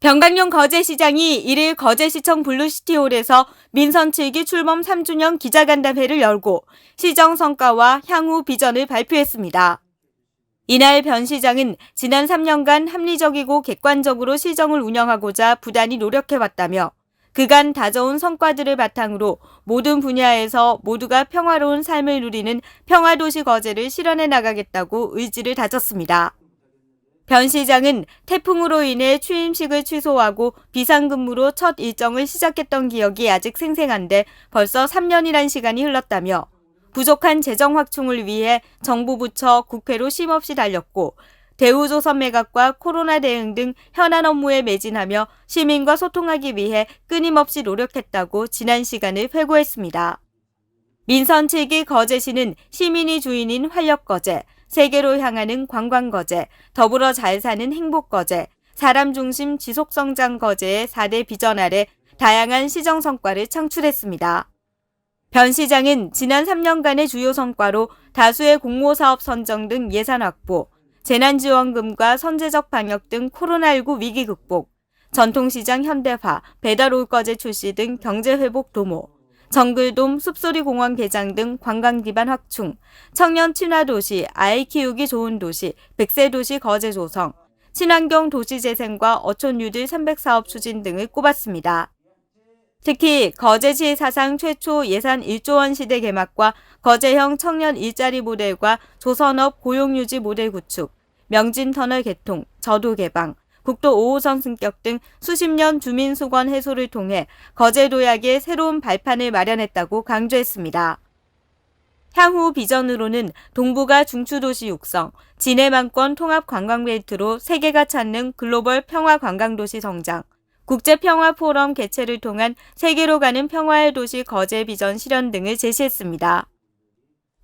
병강용 거제시장이 1일 거제시청 블루시티홀에서 민선 7기 출범 3주년 기자간담회를 열고 시정 성과와 향후 비전을 발표했습니다. 이날 변 시장은 지난 3년간 합리적이고 객관적으로 시정을 운영하고자 부단히 노력해왔다며 그간 다져온 성과들을 바탕으로 모든 분야에서 모두가 평화로운 삶을 누리는 평화도시 거제를 실현해 나가겠다고 의지를 다졌습니다. 변 시장은 태풍으로 인해 취임식을 취소하고 비상근무로 첫 일정을 시작했던 기억이 아직 생생한데 벌써 3년이란 시간이 흘렀다며 부족한 재정 확충을 위해 정부 부처 국회로 쉼없이 달렸고 대우조선 매각과 코로나 대응 등 현안 업무에 매진하며 시민과 소통하기 위해 끊임없이 노력했다고 지난 시간을 회고했습니다. 민선 7기 거제시는 시민이 주인인 활력거제, 세계로 향하는 관광거제, 더불어 잘 사는 행복거제, 사람 중심 지속성장 거제의 4대 비전 아래 다양한 시정 성과를 창출했습니다. 변 시장은 지난 3년간의 주요 성과로 다수의 공모사업 선정 등 예산 확보, 재난지원금과 선제적 방역 등 코로나19 위기 극복, 전통시장 현대화, 배달 올거제 출시 등 경제회복 도모, 정글돔, 숲소리 공원 개장 등 관광 기반 확충, 청년 친화 도시, 아이 키우기 좋은 도시, 백세 도시 거제 조성, 친환경 도시 재생과 어촌 유들 300 사업 추진 등을 꼽았습니다. 특히 거제시 사상 최초 예산 1조 원 시대 개막과 거제형 청년 일자리 모델과 조선업 고용유지 모델 구축, 명진터널 개통, 저도 개방, 국도 5호선 승격 등 수십 년 주민 수건 해소를 통해 거제 도약의 새로운 발판을 마련했다고 강조했습니다. 향후 비전으로는 동부가 중추도시 육성, 진해만권 통합 관광벨트로 세계가 찾는 글로벌 평화 관광도시 성장, 국제평화포럼 개최를 통한 세계로 가는 평화의 도시 거제 비전 실현 등을 제시했습니다.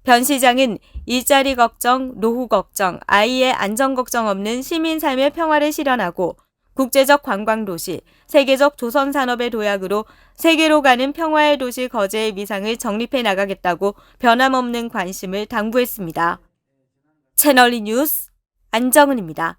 변 시장은 일자리 걱정, 노후 걱정, 아이의 안전 걱정 없는 시민 삶의 평화를 실현하고 국제적 관광 도시, 세계적 조선 산업의 도약으로 세계로 가는 평화의 도시 거제의 위상을 정립해 나가겠다고 변함없는 관심을 당부했습니다. 채널리 뉴스 안정은입니다.